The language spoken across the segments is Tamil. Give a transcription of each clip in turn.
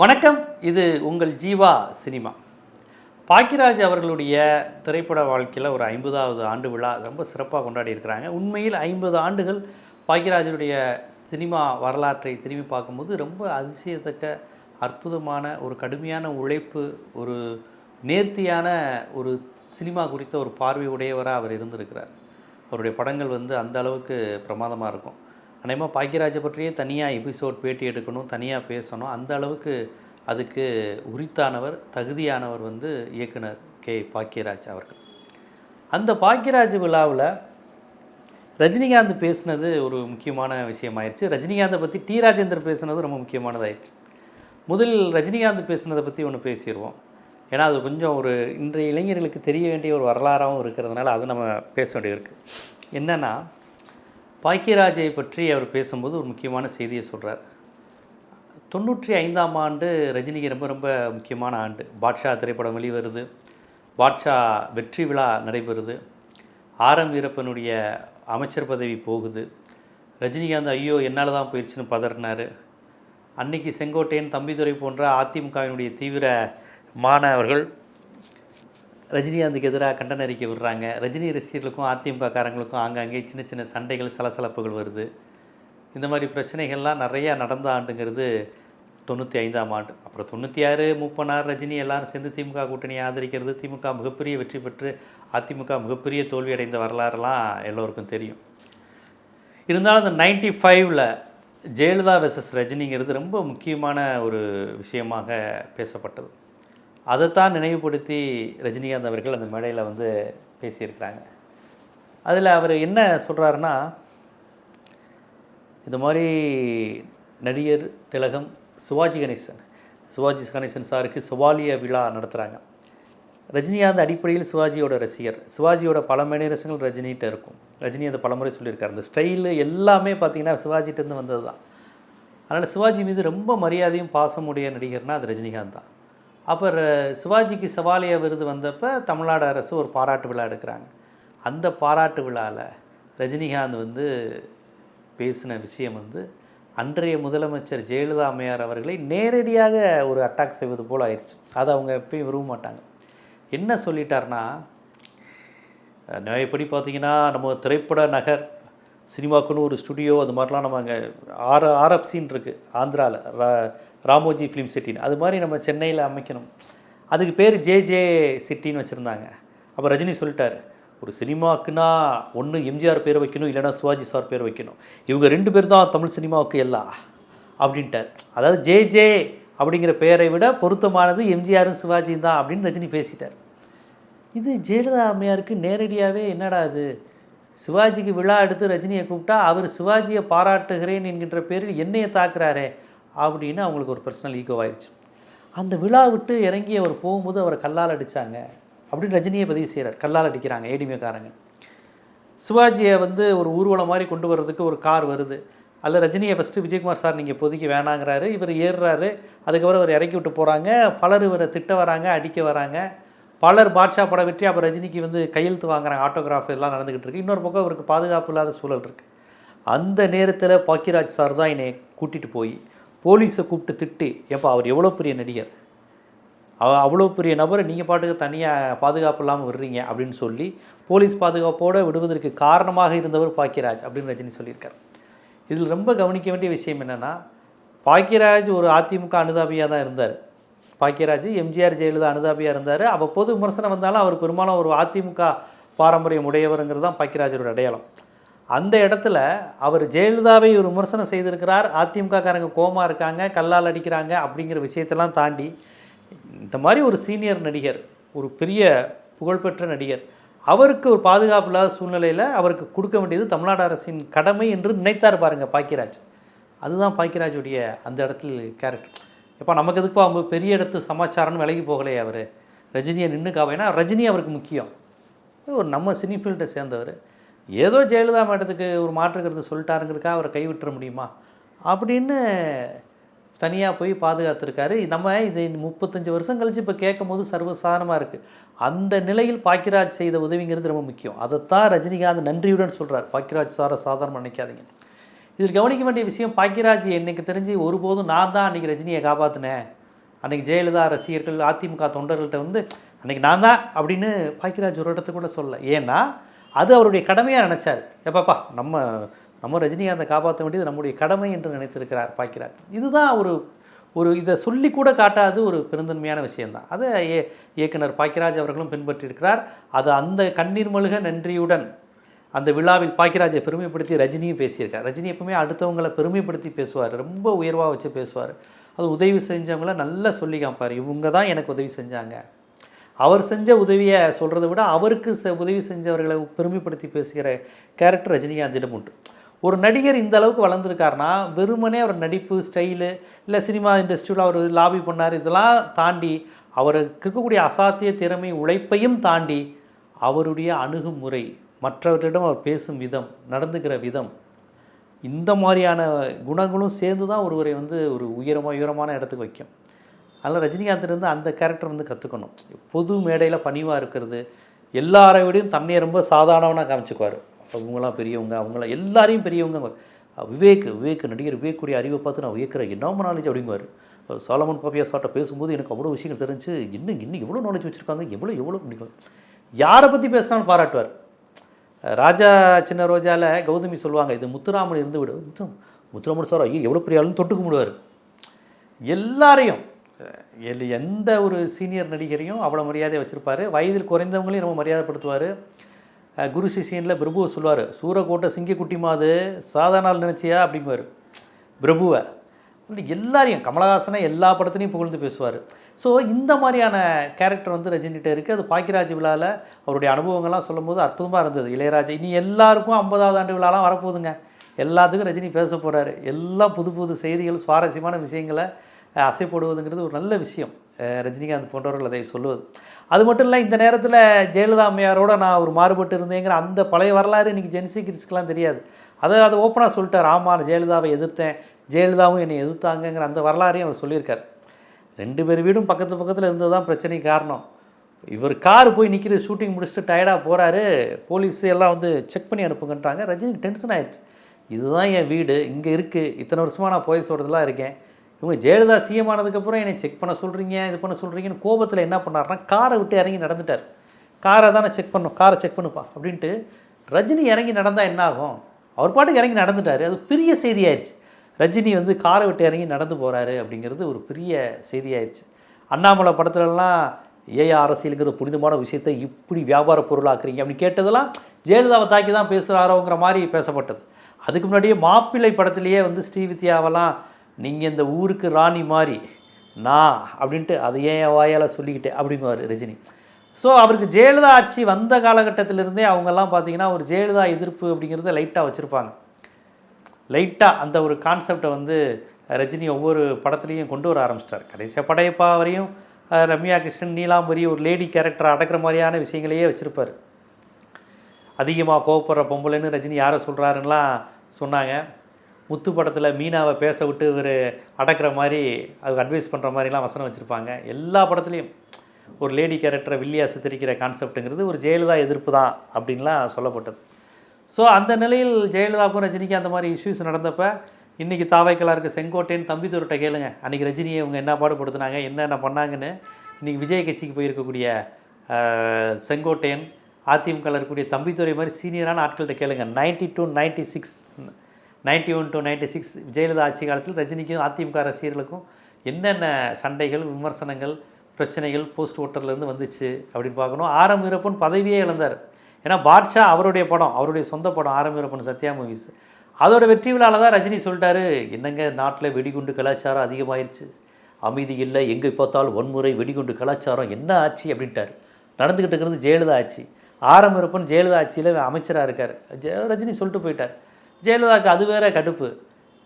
வணக்கம். இது உங்கள் ஜீவா சினிமா. பாக்கியராஜ் அவர்களுடைய திரைப்பட வாழ்க்கையில் ஒரு ஐம்பதாவது ஆண்டு விழா ரொம்ப சிறப்பாக கொண்டாடி இருக்கிறாங்க. உண்மையில் ஐம்பது ஆண்டுகள் பாக்கியராஜனுடைய சினிமா வரலாற்றை திரும்பி பார்க்கும்போது ரொம்ப அதிசயத்தக்க அற்புதமான ஒரு கடுமையான உழைப்பு ஒரு நேர்த்தியான ஒரு சினிமா குறித்த ஒரு பார்வை உடையவராக அவர் இருந்திருக்கிறார். அவருடைய படங்கள் வந்து அந்த அளவுக்கு பிரமாதமாக இருக்கும். அநேகமாக பாக்கியராஜை பற்றியே தனியாக எபிசோட் பேட்டி எடுக்கணும் தனியாக பேசணும். அந்த அளவுக்கு அதுக்கு உரித்தானவர் தகுதியானவர் வந்து இயக்குனர் கே. பாக்கியராஜ் அவர்கள். அந்த பாக்கியராஜ் விழாவில் ரஜினிகாந்த் பேசுனது ஒரு முக்கியமான விஷயமாயிருச்சு. ரஜினிகாந்தை பற்றி டி. ராஜேந்தர் பேசுனது ரொம்ப முக்கியமானதாயிருச்சு. முதலில் ரஜினிகாந்த் பேசுனதை பற்றி ஒன்று பேசிடுவோம் ஏன்னா அது கொஞ்சம் ஒரு இன்றைய இளைஞர்களுக்கு தெரிய வேண்டிய ஒரு வரலாறாகவும் இருக்கிறதுனால அது நம்ம பேச வேண்டியிருக்கு என்னென்னா பாக்கியராஜை பற்றி அவர் பேசும்போது ஒரு முக்கியமான செய்தியை சொல்கிறார் தொண்ணூற்றி ஐந்தாம் ஆண்டு ரஜினிக்கு ரொம்ப ரொம்ப முக்கியமான ஆண்டு. பாட்ஷா திரைப்படம் வெளிவருது. பாட்ஷா வெற்றி விழா நடைபெறுது. ஆரம் வீரப்பனுடைய அமைச்சர் பதவி போகுது. ரஜினிகாந்த் ஐயோ என்னால் தான் போயிடுச்சுன்னு பதறினார். அன்னைக்கு செங்கோட்டையன் தம்பிதுரை போன்ற அதிமுகவினுடைய தீவிர மாணவர்கள் ரஜினிகாந்துக்கு எதிராக கண்டன அறிக்கை விடுறாங்க. ரஜினி ரசிகர்களுக்கும் அதிமுக காரங்களுக்கும் ஆங்காங்கே சின்ன சின்ன சண்டைகள் சலசலப்புகள் வருது. இந்த மாதிரி பிரச்சனைகள்லாம் நிறையா நடந்த ஆண்டுங்கிறது தொண்ணூற்றி ஐந்தாம் ஆண்டு. அப்புறம் தொண்ணூற்றி ஆறு மூப்பனார் ரஜினி எல்லாரும் சேர்ந்து திமுக கூட்டணியை ஆதரிக்கிறது. திமுக மிகப்பெரிய வெற்றி பெற்று அதிமுக மிகப்பெரிய தோல்வி அடைந்த வரலாறுலாம் எல்லோருக்கும் தெரியும். இருந்தாலும் அந்த நைன்டி ஃபைவ்ல ஜெயலலிதா வெர்சஸ் ரஜினிங்கிறது ரொம்ப முக்கியமான ஒரு விஷயமாக பேசப்பட்டது. அதைத்தான் நினைவுபடுத்தி ரஜினிகாந்த் அவர்கள் அந்த மேடையில் வந்து பேசியிருக்கிறாங்க. அதில் அவர் என்ன சொல்கிறாருன்னா இது மாதிரி நடிகர் திலகம் சிவாஜி கணேசன் சிவாஜி கணேசன் சாருக்கு சிவாலிய விழா நடத்துகிறாங்க ரஜினிகாந்த் அடிப்படையில் சிவாஜியோட ரசிகர் சிவாஜியோட பல மணி ரசங்கள் ரஜினிகிட்ட இருக்கும். ரஜினி அதை பலமுறை சொல்லியிருக்காரு. அந்த ஸ்டைலு எல்லாமே பார்த்தீங்கன்னா சிவாஜிட்டேருந்து வந்தது தான் அதனால் சிவாஜி மீது ரொம்ப மரியாதையும் பாசமுடைய நடிகர்னால் அது ரஜினிகாந்த் தான். அப்புறம் சிவாஜிக்கு சவாலிய விருது வந்தப்போ தமிழ்நாடு அரசு ஒரு பாராட்டு விழா எடுக்கிறாங்க. அந்த பாராட்டு விழாவில் ரஜினிகாந்த் வந்து பேசின விஷயம் வந்து அன்றைய முதலமைச்சர் ஜெயலலிதா அம்மையார் அவர்களை நேரடியாக ஒரு அட்டாக் செய்வது போல் ஆயிடுச்சு அதை அவங்க எப்பயும் விரும்ப மாட்டாங்க. என்ன சொல்லிட்டாருன்னா எப்படி பார்த்தீங்கன்னா நம்ம திரைப்பட நகர் சினிமாக்குன்னு ஒரு ஸ்டுடியோ அது மாதிரிலாம் நம்ம அங்கே ஆர் ஆர்எஃப்சின்னு இருக்குது ஆந்திராவில் ரா ராமோஜி ஃபிலிம் சிட்டின்னு அது மாதிரி நம்ம சென்னையில் அமைக்கணும். அதுக்கு பேர் ஜே ஜே சிட்டின்னு வச்சுருந்தாங்க. அப்போ ரஜினி சொல்லிட்டார் ஒரு சினிமாவுக்குன்னா ஒன்று எம்ஜிஆர் பேர் வைக்கணும் இல்லைன்னா சிவாஜி சார் பேர் வைக்கணும். இவங்க ரெண்டு பேர் தான் தமிழ் சினிமாவுக்கு எல்லாம் அப்படின்ட்டார். அதாவது ஜே ஜே அப்படிங்கிற பெயரை விட பொருத்தமானது எம்ஜிஆரும் சிவாஜியும் தான் அப்படின்னு ரஜினி பேசிட்டார். இது ஜெயலலிதா அம்மையாருக்கு நேரடியாகவே என்னடா இது? சிவாஜிக்கு விழா எடுத்து ரஜினியை கூப்பிட்டா அவர் சிவாஜியை பாராட்டுகிறேன் என்கின்ற பேரில் என்னையை தாக்குறாரே. அப்படின்னு அவங்களுக்கு ஒரு பர்சனல் ஈகோ ஆயிடுச்சு அந்த விழா விட்டு இறங்கி அவர் போகும்போது அவரை கல்லால் அடித்தாங்க அப்படின்னு ரஜினியை பதிவு செய்கிறார் கல்லால் அடிக்கிறாங்க ஏடிமியக்காரங்க சிவாஜியை வந்து ஒரு ஊர்வலம் மாதிரி கொண்டு வர்றதுக்கு ஒரு கார் வருது. அதில் ரஜினியை ஃபஸ்ட்டு விஜயகுமார் சார் நீங்கள் பொதுக்கி வேணாங்கிறாரு. இவர் ஏறுறாரு. அதுக்கப்புறம் அவர் இறக்கி விட்டு போகிறாங்க பலர் இவரை திட்ட வராங்க அடிக்க வராங்க. பலர் பாட்ஷா படம் வெற்றி அப்போ ரஜினிக்கு வந்து கையெழுத்து வாங்குறாங்க. ஆட்டோகிராஃப் எல்லாம் நடந்துக்கிட்டு இருக்கு. இன்னொரு பக்கம் அவருக்கு பாதுகாப்பு இல்லாத சூழல் இருக்குது அந்த நேரத்தில் பாக்கியராஜ் சார் தான் என்னை கூட்டிகிட்டு போய் போலீஸை கூப்பிட்டு திட்டு ஏப்பா அவர் எவ்வளோ பெரிய நடிகர்? அவ்வளோ பெரிய நபரை நீங்கள் பாட்டுக்கு தனியாக பாதுகாப்பு இல்லாமல் விடுறீங்க? அப்படின்னு சொல்லி போலீஸ் பாதுகாப்போடு விடுவதற்கு காரணமாக இருந்தவர் பாக்கியராஜ் அப்படின்னு ரஜினி சொல்லியிருக்கார். இதில் ரொம்ப கவனிக்க வேண்டிய விஷயம் என்னென்னா பாக்கியராஜ் ஒரு அதிமுக அனுதாபியாக தான் இருந்தார். பாக்கியராஜ் எம்ஜிஆர் ஜெயலலிதா அனுதாபியாக இருந்தார். அவ்வப்போது விமர்சனம் வந்தாலும் அவர் பெரும்பாலும் ஒரு அதிமுக பாரம்பரியம் உடையவருங்கிறது தான் பாக்கியராஜரோட அடையாளம். அந்த இடத்துல அவர் ஜெயலலிதாவை ஒரு விமர்சனம் செய்திருக்கிறார். அதிமுக காரங்க கோமா இருக்காங்க கல்லால் அடிக்கிறாங்க அப்படிங்கிற விஷயத்தெல்லாம் தாண்டி இந்த மாதிரி ஒரு சீனியர் நடிகர் ஒரு பெரிய புகழ்பெற்ற நடிகர் அவருக்கு ஒரு பாதுகாப்பு இல்லாத சூழ்நிலையில் அவருக்கு கொடுக்க வேண்டியது தமிழ்நாடு அரசின் கடமை என்று நினைத்தார் பாருங்க பாக்கியராஜ். அதுதான் பாக்கியராஜுடைய அந்த இடத்துல கேரக்டர் இப்போ நமக்கு எதுக்கு அவங்க பெரிய இடத்து சமாச்சாரம்னு விலகி போகலையே அவர்? ரஜினியை நின்று காவ ஏன்னா ரஜினி அவருக்கு முக்கியம். ஒரு நம்ம சினி ஃபீல்டை சேர்ந்தவர். ஏதோ ஜெயலலிதா மேடத்துக்கு ஒரு மாற்றுக்கிறது சொல்லிட்டாருங்கிறதுக்காக அவரை கைவிட்டுற முடியுமா? அப்படின்னு தனியாக போய் பாதுகாத்துருக்காரு. நம்ம இது முப்பத்தஞ்சு வருஷம் கழிச்சு இப்போ கேட்கும் போது சர்வசாதாரணமாக இருக்குது அந்த நிலையில் பாக்கியராஜ் செய்த உதவிங்கிறது ரொம்ப முக்கியம். அதைத்தான் ரஜினிகாந்த் நன்றியுடன் சொல்கிறார் பாக்கியராஜ் சாரை சாதாரணமாக நினைக்காதீங்க. இதில் கவனிக்க வேண்டிய விஷயம் பாக்கியராஜ் என்னைக்கு தெரிஞ்சு ஒருபோதும் நான் தான் அன்றைக்கி ரஜினியை காப்பாற்றினேன் அன்றைக்கி ஜெயலலிதா ரசிகர்கள் அதிமுக தொண்டர்கள்ட்ட வந்து அன்றைக்கி நான் தான் அப்படின்னு பாக்கியராஜ் ஒரு இடத்துக்கு கூட சொல்லலை. ஏன்னா அது அவருடைய கடமையாக நினச்சார். எப்பப்பா நம்ம நம்ம ரஜினிகாந்தை காப்பாற்ற வேண்டியது நம்முடைய கடமை என்று நினைத்திருக்கிறார் பாக்கியராஜ் இதுதான் ஒரு ஒரு இதை சொல்லி கூட காட்டாது ஒரு பெருந்தன்மையான விஷயம்தான். அதை ஏ இயக்குனர் பாக்கியராஜ் அவர்களும் பின்பற்றியிருக்கிறார். அது அந்த கண்ணீர் மழுக நன்றியுடன் அந்த விழாவில் பாக்கியராஜை பெருமைப்படுத்தி ரஜினியும் பேசியிருக்கார். ரஜினி எப்பவுமே அடுத்தவங்களை பெருமைப்படுத்தி பேசுவார். ரொம்ப உயர்வாக வச்சு பேசுவார். அது உதவி செஞ்சவங்கள நல்லா சொல்லி காமிப்பார் இவங்க தான் எனக்கு உதவி செஞ்சாங்க. அவர் செஞ்ச உதவியை சொல்கிறத விட அவருக்கு செ- உதவி செஞ்சவர்களை பெருமைப்படுத்தி பேசுகிற கேரக்டர் ரஜினிகாந்திடம் உண்டு. ஒரு நடிகர் இந்த அளவுக்கு வளர்ந்துருக்காருனா வெறுமனே அவர் நடிப்பு ஸ்டைலு இல்லை சினிமா இண்டஸ்ட்ரியில் அவர் லாபி பண்ணார் இதெல்லாம் தாண்டி அவருக்கு இருக்கக்கூடிய அசாத்திய திறமை உழைப்பையும் தாண்டி அவருடைய அணுகுமுறை மற்றவர்களிடம் அவர் பேசும் விதம் நடந்துக்கிற விதம் இந்த மாதிரியான குணங்களும் சேர்ந்து தான் ஒருவரை வந்து ஒரு உயரமாக உயரமான இடத்துக்கு வைக்கும். அதனால் ரஜினிகாந்த் இருந்து அந்த கேரக்டர் வந்து கற்றுக்கணும் பொது மேடையில் பணிவாக இருக்கிறது எல்லாரை விடையும் தன்னை ரொம்ப சாதாரணவனாக காமிச்சுக்குவார். அவங்களாம் பெரியவங்க அவங்களாம் எல்லாரையும் பெரியவங்க. விவேக் விவேக் நடிகர் விவேக்குடைய அறிவை பார்த்து நான் வியக்கிறேன் என்னமோ நாலேஜ் அப்படிங்குவார் சாலமன் பாப்பியா சாட்டை பேசும்போது எனக்கு அவ்வளோ விஷயங்கள் தெரிஞ்சு இன்னும் இன்னும் எவ்வளோ நாலேஜ் வச்சுருக்காங்க? எவ்வளோ எவ்வளோ பிடிக்கும் யாரை பற்றி பேசினாலும் பாராட்டுவார். ராஜா சின்ன ரோஜாவில் கௌதமி சொல்லுவாங்க இது முத்துராமன் இருந்து விடு. முத்து முத்துராமன் சார் ஐயோ எவ்வளோ பெரிய ஆளுன்னு தொட்டு கும்பிடுவார் எல்லாரையும் எல் எந்த ஒரு சீனியர் நடிகரையும் அவ்வளோ மரியாதை வச்சுருப்பாரு. வயதில் குறைந்தவங்களையும் ரொம்ப மரியாதைப்படுத்துவார். குரு சிஷியனில் பிரபுவை சொல்லுவார் சூரக்கோட்டை சிங்கக்குட்டி மாது சாதா நாள் நினச்சியா? அப்படிம்பார். பிரபுவை. எல்லாரையும் கமலஹாசனை எல்லா படத்துலையும் புகழ்ந்து பேசுவார். ஸோ இந்த மாதிரியான கேரக்டர் வந்து ரஜினிகிட்ட இருக்குது அது பாக்கியராஜ் விழாவில் அவருடைய அனுபவங்கள்லாம் சொல்லும்போது அற்புதமாக இருந்தது. இளையராஜா இனி எல்லாருக்கும் ஐம்பதாவது ஆண்டு விழாலாம் வரப்போகுதுங்க. எல்லாத்துக்கும் ரஜினி பேச போகிறாரு எல்லாம் புது புது செய்திகள் சுவாரஸ்யமான விஷயங்களை அசை போடுவதுங்கிறது ஒரு நல்ல விஷயம். ரஜினிகாந்த் போன்றவர்கள் அதை சொல்லுவது. அது மட்டும் இல்லை இந்த நேரத்தில் ஜெயலலிதா அம்மையாரோட நான் ஒரு மாறுபட்டு இருந்தேங்கிற அந்த பழைய வரலாறு இன்றைக்கி ஜென்சி கிட்ஸ்க்கெலாம் தெரியாது. அதை அதை ஓப்பனாக சொல்லிட்டார். ஆமாம் ஜெயலலிதாவை எதிர்த்தேன். ஜெயலலிதாவும் என்னை எதிர்த்தாங்கங்கிற அந்த வரலாறையும் அவர் சொல்லியிருக்கார். ரெண்டு பேர் வீடும் பக்கத்து பக்கத்தில் இருந்தது தான் பிரச்சனைக்கு காரணம். இவர் கார் போய் நிற்கிற ஷூட்டிங் முடிச்சுட்டு டயர்டாக போகிறாரு போலீஸ் எல்லாம் வந்து செக் பண்ணி அனுப்புங்கன்றாங்க. ரஜினிக்கு டென்ஷன் ஆயிடுச்சு இதுதான் என் வீடு இங்கே இருக்குது இத்தனை வருஷமாக நான் போய் சொல்கிறதுலாம் இருக்கேன். இவங்க ஜெயலலிதா சிஎம் ஆனதுக்கப்புறம் என்னை செக் பண்ண சொல்கிறீங்க இது பண்ண சொல்கிறீங்கன்னு கோபத்தில் என்ன பண்ணாருன்னா காரை விட்டு இறங்கி நடந்துட்டார். காரை தானே செக் பண்ணும் காரை செக் பண்ணுப்பா அப்படின்ட்டு ரஜினி இறங்கி நடந்தால் என்ன ஆகும்? அவர் பாட்டுக்கு இறங்கி நடந்துட்டார். அது பெரிய செய்தியாயிருச்சு. ரஜினி வந்து காரை விட்டு இறங்கி நடந்து போகிறாரு அப்படிங்கிறது ஒரு பெரிய செய்தியாயிருச்சு. அண்ணாமலை படத்துலலாம் ஏஐ அரசியலுங்கிற புனிதமான விஷயத்தை இப்படி வியாபார பொருளாக்குறீங்க அப்படின்னு கேட்டதெல்லாம் ஜெயலலிதாவை தாக்கி தான் பேசுகிறாரோங்கிற மாதிரி பேசப்பட்டது. அதுக்கு முன்னாடியே மாப்பிள்ளை படத்திலேயே வந்து ஸ்ரீவித்யாவெல்லாம் நீங்கள் இந்த ஊருக்கு ராணி மாதிரி நான் அப்படின்ட்டு அதை ஏன் வாயால் சொல்லிக்கிட்டேன் அப்படிங்குவார் ரஜினி. ஸோ அவருக்கு ஜெயலலிதா ஆட்சி வந்த காலகட்டத்திலிருந்தே அவங்கெல்லாம் பார்த்தீங்கன்னா ஒரு ஜெயலலிதா எதிர்ப்பு அப்படிங்கிறத லைட்டாக வச்சுருப்பாங்க. லைட்டாக அந்த ஒரு கான்செப்டை வந்து ரஜினி ஒவ்வொரு படத்துலையும் கொண்டு வர ஆரம்பிச்சிட்டார். கடைசியாக படையப்பா வரையும் ரம்யா கிருஷ்ணன் நீலாம்பரி ஒரு லேடி கேரக்டர் அடக்கிற மாதிரியான விஷயங்களையே வச்சுருப்பார். அதிகமாக கோவப்படுற பொம்பளைன்னு ரஜினி யாரை சொல்கிறாருன்னெலாம் சொன்னாங்க. முத்து படத்தில் மீனாவை பேச விட்டு இவர் அடக்கிற மாதிரி அதுக்கு அட்வைஸ் பண்ணுற மாதிரிலாம் வசனம் வச்சுருப்பாங்க. எல்லா படத்துலையும் ஒரு லேடி கேரக்டரை வில்லியா சித்தரிக்கிற கான்செப்ட்டுங்கிறது ஒரு ஜெயலலிதா எதிர்ப்பு தான் அப்படின்லாம் சொல்லப்பட்டது. ஸோ அந்த நிலையில் ஜெயலலிதாவுக்கும் ரஜினிக்கு அந்த மாதிரி இஷ்யூஸ் நடந்தப்ப இன்றைக்கி தாவைக்கலா இருக்க செங்கோட்டையன் தம்பித்தூர்கிட்ட கேளுங்க. அன்றைக்கி ரஜினியை இவங்க என்ன பாடுபடுத்துனாங்க என்னென்ன பண்ணாங்கன்னு இன்றைக்கி விஜய் கட்சிக்கு போயிருக்கக்கூடிய செங்கோட்டையன் அதிமுகவில் இருக்கக்கூடிய தம்பித்துறை மாதிரி சீனியரான ஆட்கள்கிட்ட கேளுங்க. Ninety two ninety six ninety one to ninety six Jayalalithaa ஆட்சி காலத்தில் ரஜினிக்கும் அதிமுக ரசிகர்களுக்கும் என்னென்ன சண்டைகள் விமர்சனங்கள் பிரச்சனைகள் போஸ்ட் ஓட்டர்லேருந்து வந்துச்சு அப்படின்னு பார்க்கணும். ஆரம் வீரப்பன் பதவியே இழந்தார். ஏன்னா பாட்ஷா அவருடைய படம் அவருடைய சொந்த படம் ஆரம் வீரப்பன் சத்யா மூவிஸ் அதோட வெற்றி விழாவில் தான் ரஜினி சொல்லிட்டாரு என்னங்க நாட்டில் வெடிகுண்டு கலாச்சாரம் அதிகமாயிருச்சு. அமைதி இல்லை. எங்கே பார்த்தாலும் வன்முறை வெடிகுண்டு கலாச்சாரம் என்ன ஆச்சு அப்படின்ட்டார். நடந்துக்கிட்டு இருக்கிறது ஜெயலலிதா ஆட்சி. ஆரம் வீரப்பன் ஜெயலலிதா ஆட்சியில் அமைச்சராக இருக்கார். ஜெ- ரஜினி சொல்லிட்டு போயிட்டார். ஜெயலலிதாவுக்கு அது வேற கடுப்பு.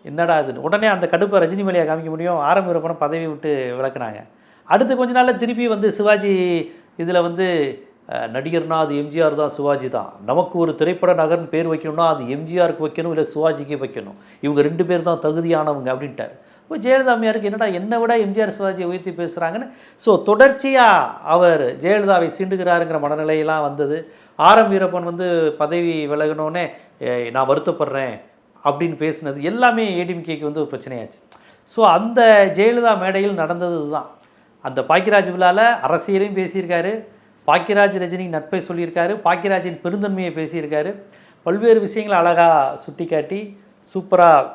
என்னடா அது உடனே அந்த கடுப்பை ரஜினி மேலேயே காமிக்க முடியும்? ஆரம்ப வீரப்பனை பதவி விட்டு விளக்குனாங்க அடுத்து கொஞ்ச நாளில் திருப்பி வந்து சிவாஜி இதில் வந்து நடிகர்னா அது எம்ஜிஆர் தான் சிவாஜி தான். நமக்கு ஒரு திரைப்பட நகர்னு பேர் வைக்கணும்னா அது எம்ஜிஆருக்கு வைக்கணும் இல்லை சிவாஜிக்கு வைக்கணும். இவங்க ரெண்டு பேர் தான் தகுதியானவங்க அப்படின்ட்டார். இப்போ ஜெயலலிதா அம்மையாருக்கு என்னடா என்னை விட எம்ஜிஆர் சிவாஜியை உயர்த்தி பேசுகிறாங்கன்னு ஸோ தொடர்ச்சியாக அவர் ஜெயலலிதாவை சீண்டுகிறாருங்கிற மனநிலையெல்லாம் வந்தது. ஆரம் வீரப்பன் வந்து பதவி விலகினோடனே நான் வருத்தப்படுறேன் அப்படின்னு பேசினது எல்லாமே ஏடிஎம்கேக்கு வந்து ஒரு பிரச்சனையாச்சு. ஸோ அந்த ஜெயலலிதா மேடையில் நடந்தது தான் அந்த பாக்கியராஜ் விழாவில் அரசியலையும் பேசியிருக்காரு பாக்கியராஜ் ரஜினி நட்பை சொல்லியிருக்காரு பாக்கியராஜின் பெருந்தன்மையை பேசியிருக்காரு பல்வேறு விஷயங்களை அழகாக சுட்டிக்காட்டி சூப்பராக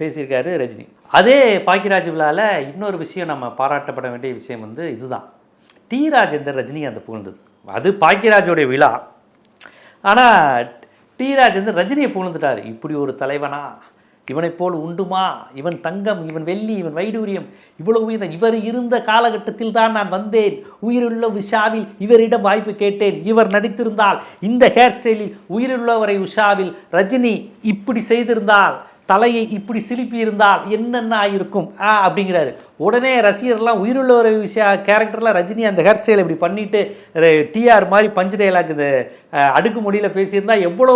பேசியிருக்காரு ரஜினி. அதே பாக்கியராஜ் விழாவில் இன்னொரு விஷயம் நம்ம பாராட்டப்பட வேண்டிய விஷயம் வந்து இதுதான். டி ராஜேந்தர் ரஜினிகாந்த் புகழ்ந்தது. அது பாக்கியராஜோடைய விழா. ஆனால் டி வந்து ரஜினியை புகழ்ந்துட்டார். இப்படி ஒரு தலைவனா? இவனைப் போல் உண்டுமா? இவன் தங்கம் இவன் வெள்ளி இவன் வைடூரியம். இவ்வளவு உயர்ந்த இவர் இருந்த காலகட்டத்தில் தான் நான் வந்தேன். உயிருள்ள உஷாவில் இவரிடம் வாய்ப்பு கேட்டேன். இவர் நடித்திருந்தால் இந்த ஹேர் ஸ்டைலில் உயிருள்ளவரை உஷாவில் ரஜினி இப்படி செய்திருந்தால் தலையை இப்படி சிலுப்பி இருந்தால் என்னென்ன ஆயிருக்கும்? ஆ அப்படிங்கிறாரு. உடனே ரசிகர்லாம் உயிருள்ள ஒரு விஷய கேரக்டர்லாம் ரஜினி அந்த ஹேர் ஸ்டைல் இப்படி பண்ணிட்டு டிஆர் மாதிரி பஞ்சு டைலாக் இந்த அடுக்கு மொழியில் பேசியிருந்தா எவ்வளோ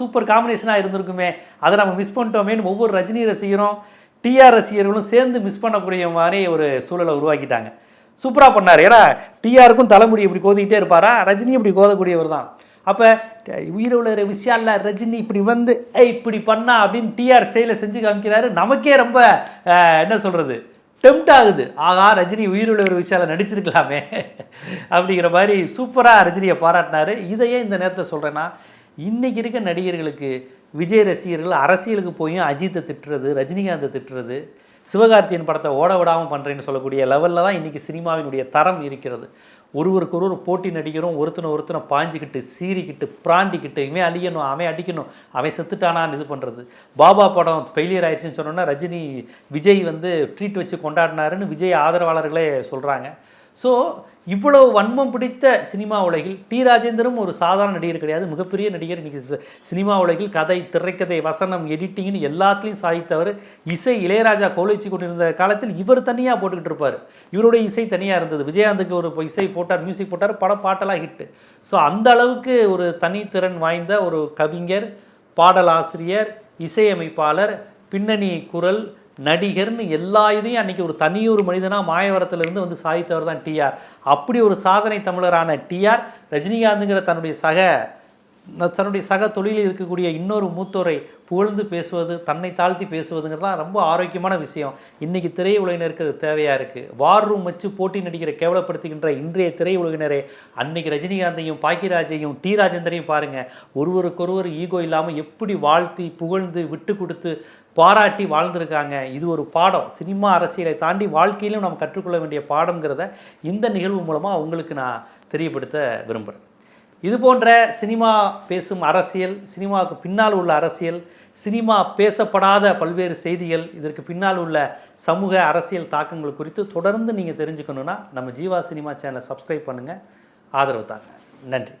சூப்பர் காம்பினேஷனாக இருந்திருக்குமே. அதை நம்ம மிஸ் பண்ணிட்டோமேன்னு ஒவ்வொரு ரஜினி ரசிகரும் டிஆர் ரசிகர்களும் சேர்ந்து மிஸ் பண்ணக்கூடிய மாதிரி ஒரு சூழலை உருவாக்கிட்டாங்க. சூப்பராக பண்ணார். ஏன்னா டிஆருக்கும் தலைமுடி இப்படி கோதிக்கிட்டே இருப்பாரா? ரஜினி இப்படி கோதக்கூடியவர் தான். அப்போ உயிரோட விஷயால ரஜினி இப்படி வந்து "ஏய், இப்படி பண்ணா அப்படின்னு டிஆர் ஸ்டைலில் செஞ்சு காமிக்கிறாரு. நமக்கே ரொம்ப என்ன சொல்கிறது டெம்ட் ஆகுது. ஆகா ரஜினி உயிருள்ள ஒரு விஷயால நடிச்சிருக்கலாமே. அப்படிங்கிற மாதிரி சூப்பராக ரஜினியை பாராட்டினாரு. இதையே இந்த நேரத்தை சொல்கிறேன்னா இன்றைக்கி இருக்க நடிகர்களுக்கு விஜய் ரசிகர்கள் அரசியலுக்கு போயும் அஜித்தை திட்டுறது ரஜினிகாந்தை திட்டுறது சிவகார்த்தியன் படத்தை ஓட விடாமல் பண்ணுறேன்னு சொல்லக்கூடிய லெவலில் தான் இன்றைக்கி சினிமாவினுடைய தரம் இருக்கிறது. ஒருவருக்கு ஒருவர் போட்டி நடிகரும் ஒருத்தனை ஒருத்தனை பாஞ்சிக்கிட்டு சீறிக்கிட்டு பிராண்டிக்கிட்டு இவன் அழியணும் அவன் அடிக்கணும் அவன் செத்துட்டானான்னு இது பண்ணுறது பாபா படம் ஃபெயிலியர் ஆயிடுச்சுன்னு சொன்னோன்னா ரஜினி விஜய் வந்து ட்ரீட் வச்சு கொண்டாடினாருன்னு விஜய் ஆதரவாளர்களே சொல்கிறாங்க ஸோ இவ்வளவு வன்மம் பிடித்த சினிமா உலகில் டி ராஜேந்தரும் ஒரு சாதாரண நடிகர் கிடையாது. மிகப்பெரிய நடிகர் இன்றைக்கி சினிமா உலகில் கதை திரைக்கதை வசனம் எடிட்டிங்னு எல்லாத்துலேயும் சாதித்தவர். இசை இளையராஜா கோலிச்சு கொண்டிருந்த காலத்தில் இவர் தனியாக போட்டுக்கிட்டு இருப்பார். இவருடைய இசை தனியாக இருந்தது. விஜயகாந்துக்கு ஒரு இசை போட்டார் மியூசிக் போட்டார் படம் பாட்டெல்லாம் ஹிட்டு ஸோ அந்த அளவுக்கு ஒரு தனித்திறன் வாய்ந்த ஒரு கவிஞர் பாடலாசிரியர் இசையமைப்பாளர் பின்னணி குரல் நடிகர்னு எல்லா இதையும் அன்னைக்கு ஒரு தனி ஒரு மனிதனாக மாயவரத்திலிருந்து வந்து சாதித்தவர் தான் டிஆர் அப்படி ஒரு சாதனை தமிழரான டிஆர் ரஜினிகாந்துங்கிற தன்னுடைய சக தன்னுடைய சக தொழிலில் இருக்கக்கூடிய இன்னொரு மூத்தோரை புகழ்ந்து பேசுவது தன்னை தாழ்த்தி பேசுவதுங்கிறதுலாம் ரொம்ப ஆரோக்கியமான விஷயம். இன்னைக்கு திரையுலகினருக்கு அது தேவையாக இருக்குது வார் ரூம் வச்சு போட்டி நடிக்கிற கேவலப்படுத்துகின்ற இன்றைய திரையுலகினரே அன்னைக்கு ரஜினிகாந்தையும் பாக்கியராஜையும் டி. ராஜேந்தரையும் பாருங்கள் ஒருவருக்கொருவர் ஈகோ இல்லாமல் எப்படி வாழ்த்தி புகழ்ந்து விட்டு கொடுத்து பாராட்டி வாழ்ந்திருக்காங்க. இது ஒரு பாடம். சினிமா அரசியலை தாண்டி வாழ்க்கையிலும் நாம் கற்றுக்கொள்ள வேண்டிய பாடங்கிறத இந்த நிகழ்வு மூலமாக உங்களுக்கு நான் தெரியப்படுத்த விரும்புகிறேன் இது போன்ற சினிமா பேசும் அரசியல் சினிமாவுக்கு பின்னால் உள்ள அரசியல் சினிமா பேசப்படாத பல்வேறு செய்திகள் இதற்கு பின்னால் உள்ள சமூக அரசியல் தாக்கங்கள் குறித்து தொடர்ந்து நீங்கள் தெரிஞ்சுக்கணுன்னா நம்ம ஜீவா சினிமா சேனலை சப்ஸ்கிரைப் பண்ணுங்கள் ஆதரவு தாங்க. நன்றி.